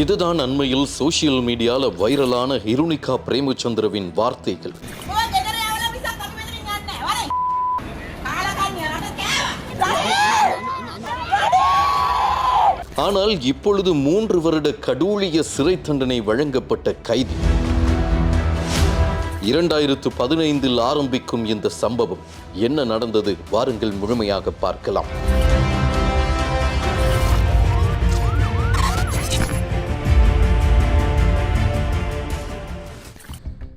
இதுதான் அண்மையில் சோசியல் மீடியால வைரலான ஹிருனிகா பிரேமச்சந்திரவின் வார்த்தைகள். ஆனால் இப்பொழுது மூன்று வருட கடூழிய சிறை தண்டனை வழங்கப்பட்ட கைதி. இரண்டாயிரத்து பதினைந்தில் ஆரம்பிக்கும் இந்த சம்பவம் என்ன நடந்தது வாருங்கள் முழுமையாக பார்க்கலாம்.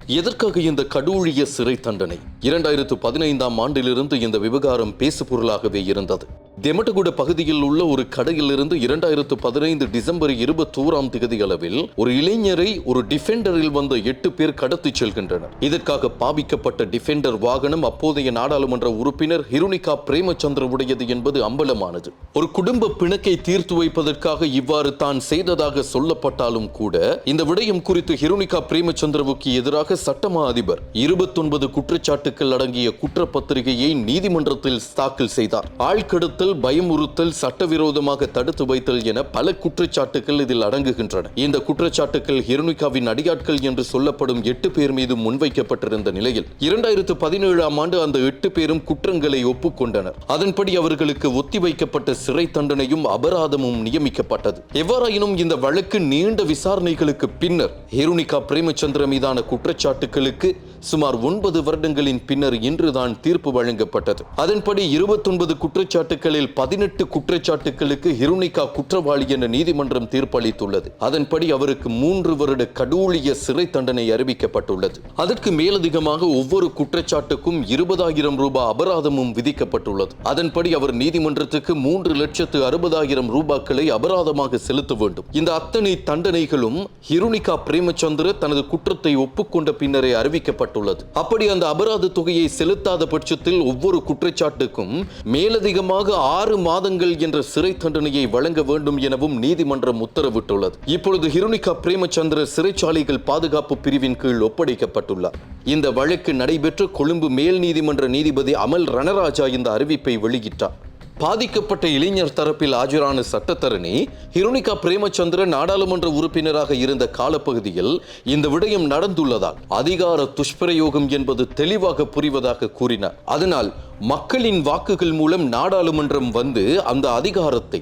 எதற்காக இந்த கடூழிய சிறை தண்டனை? இரண்டாயிரத்து பதினைந்தாம் ஆண்டிலிருந்து இந்த விவகாரம் பேசுபொருளாகவே இருந்தது. தெமட்டகுட பகுதியில் உள்ள ஒரு கடையிலிருந்து இரண்டாயிரத்து பதினைந்து டிசம்பர் இருபத்தோராம் தேதி அளவில் ஒரு இளைஞரை ஒரு டிஃபெண்டரில் வந்த எட்டு பேர் கடத்தி செல்கின்றனர். இதற்காக பாவிக்கப்பட்ட டிஃபெண்டர் வாகனம் அப்போதைய நாடாளுமன்ற உறுப்பினர் ஹிருனிகா பிரேமச்சந்திர உடையது என்பது அம்பலமானது. ஒரு குடும்ப பிணக்கை தீர்த்து வைப்பதற்காக இவ்வாறு தான் செய்ததாக சொல்லப்பட்டாலும் கூட இந்த விடயம் குறித்து ஹிருனிகா பிரேமச்சந்திரவுக்கு எதிராக சட்டமா அதிபர் இருபத்தொன்பது குற்றச்சாட்டுகள் அடங்கிய குற்றப்பத்திரிகையை நீதிமன்றத்தில் தாக்கல் செய்தார். ஆழ்கடத்தல் பயமுறுத்தல் சட்டவிரோதமாக தடுத்து வைத்தல் என பல குற்றச்சாட்டுகள் இதில் அடங்குகின்றன. இந்த குற்றச்சாட்டுகள் ஹிருனிகாவின் அடியாட்கள் என்று சொல்லப்படும் எட்டு பேர் மீது முன்வைக்கப்பட்டிருந்த நிலையில் இரண்டாயிரத்து பதினேழாம் ஆண்டு அந்த எட்டு பேரும் குற்றங்களை ஒப்புக்கொண்டனர். அதன்படி அவர்களுக்கு ஒத்திவைக்கப்பட்ட சிறை தண்டனையும் அபராதமும் நியமிக்கப்பட்டது. எவ்வாறாயினும் இந்த வழக்கு நீண்ட விசாரணைகளுக்கு பின்னர் ஹிருனிகா பிரேமச்சந்திர மீதான குற்றச்சாட்டுகளுக்கு சுமார் ஒன்பது வருடங்களின் பின்னர் இன்றுதான் தீர்ப்பு வழங்கப்பட்டது. அதன்படி இருபத்தொன்பது குற்றச்சாட்டுகள் வழக்குகளில் பதினெட்டு குற்றச்சாட்டுகளுக்கு ஹிருனிகா குற்றவாளி என நீதிமன்றம் தீர்ப்பளித்துள்ளது. அதன்படி அவருக்கு மூன்று வருட கடூழிய சிறை தண்டனை அறிவிக்கப்பட்டுள்ளது. அதற்கு மேலதிகமாக ஒவ்வொரு குற்றச்சாட்டுக்கும் இருபதாயிரம் ரூபாய் அபராதமும் விதிக்கப்பட்டுள்ளது. அதன்படி அவர் நீதிமன்றத்துக்கு மூன்று லட்சத்து அறுபதாயிரம் ரூபாய்களை அபராதமாக செலுத்த வேண்டும். இந்த அத்தனை தண்டனைகளும் ஹிருனிகா பிரேமச்சந்திர தனது குற்றத்தை ஒப்புக்கொண்ட பின்னரே அறிவிக்கப்பட்டுள்ளது. அப்படி அந்த அபராத தொகையை செலுத்தாத பட்சத்தில் ஒவ்வொரு குற்றச்சாட்டுக்கும் மேலதிகமாக ஆறு மாதங்கள் என்ற சிறை தண்டனையை வழங்க வேண்டும் எனவும் நீதிமன்றம் உத்தரவிட்டுள்ளது. இப்பொழுது ஹிருனிகா பிரேமச்சந்திர சிறைச்சாலைகள் பாதுகாப்பு பிரிவின் கீழ் ஒப்படைக்கப்பட்டுள்ளார். இந்த வழக்கு நடைபெற்ற கொழும்பு மேல் நீதிமன்ற நீதிபதி அமல் ரணராஜா இந்த அறிவிப்பை வெளியிட்டார். பாதிக்கப்பட்ட இளைஞர் தரப்பில் ஆஜரான சட்டத்தரணி ஹிருனிகா பிரேமச்சந்திர நாடாளுமன்ற உறுப்பினராக இருந்த காலப்பகுதியில் இந்த விடயம் நடந்துள்ளதால் அதிகார துஷ்பிரயோகம் என்பது தெளிவாக புரிவதாக கூறினார். அதனால் மக்களின் வாக்குகள் மூலம் நாடாளுமன்றம் வந்து அந்த அதிகாரத்தை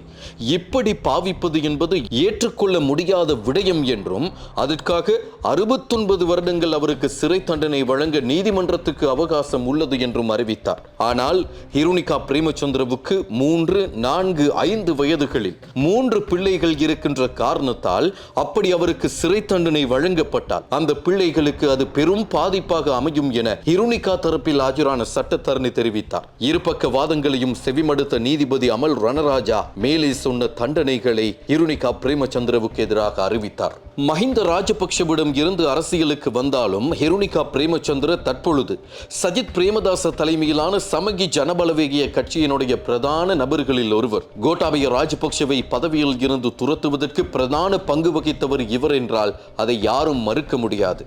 இப்படி பாவிப்பது என்பது ஏற்றுக்கொள்ள முடியாத விடயம் என்றும் அதற்காக அறுபத்தொன்பது வருடங்கள் அவருக்கு சிறை தண்டனை வழங்க நீதிமன்றத்துக்கு அவகாசம் உள்ளது என்றும் அறிவித்தார். ஆனால் ஹிருனிகா பிரேமச்சந்திரவுக்கு மூன்று நான்கு ஐந்து வயதுகளில் மூன்று பிள்ளைகள் இருக்கின்ற காரணத்தால் அப்படி அவருக்கு சிறை தண்டனை வழங்கப்பட்டால் அந்த பிள்ளைகளுக்கு அது பெரும் பாதிப்பாக அமையும் என ஹிருனிகா தரப்பில் ஆஜரான சட்டத்தரணி தெரிவித்தார். தெரிவித்தார். இருபக்க வாதங்களையும் செவிமடுத்த நீதிபதி அமல் ரணராஜா மேலே சொன்ன தண்டனைகளை இருணிகா பிரேமச்சந்திரவுக்கு எதிராக அறிவித்தார். மஹிந்த ராஜபக்ஷவிடம் இருந்து அரசியலுக்கு வந்தாலும் ஹெருணிகா பிரேமச்சந்திர தற்பொழுது சஜித் பிரேமதாச தலைமையிலான சமகி ஜனபலவேகிய கட்சியினுடைய பிரதான நபர்களில் ஒருவர். கோட்டாபய ராஜபக்ஷவை பதவியில் இருந்து துரத்துவதற்கு பிரதான பங்கு வகித்தவர் இவர் என்றால் அதை யாரும் மறுக்க முடியாது.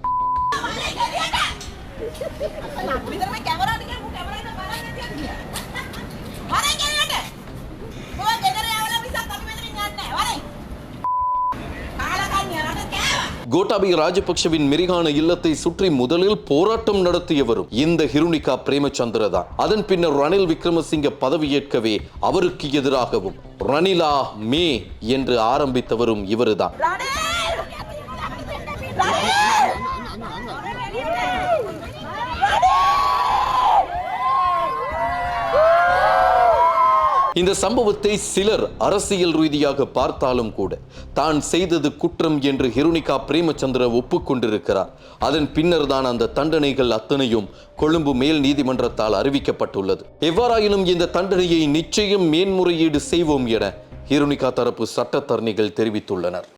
கோட்டாபய ராஜபக்ஷவின் மிரிகான இல்லத்தை சுற்றி முதலில் போராட்டம் நடத்தியவரும் இந்த ஹிருனிகா பிரேமச்சந்திர தான். அதன் பின்னர் ரணில் விக்ரமசிங்க பதவியேற்கவே அவருக்கு எதிராகவும் ரணிலா மே என்று ஆரம்பித்தவரும் இவருதான். இந்த சம்பவத்தை சிலர் அரசியல் ரீதியாக பார்த்தாலும் கூட தான் செய்தது குற்றம் என்று ஹிருனிகா பிரேமச்சந்திர ஒப்புக்கொண்டிருக்கிறார். அதன் பின்னர் தான் அந்த தண்டனைகள் அத்தனையும் கொழும்பு மேல் நீதிமன்றத்தால் அறிவிக்கப்பட்டுள்ளது. எவ்வாறாயினும் இந்த தண்டனையை நிச்சயம் மேன்முறையீடு செய்வோம் என ஹிருனிகா தரப்பு சட்டத்தரணிகள் தெரிவித்துள்ளனர்.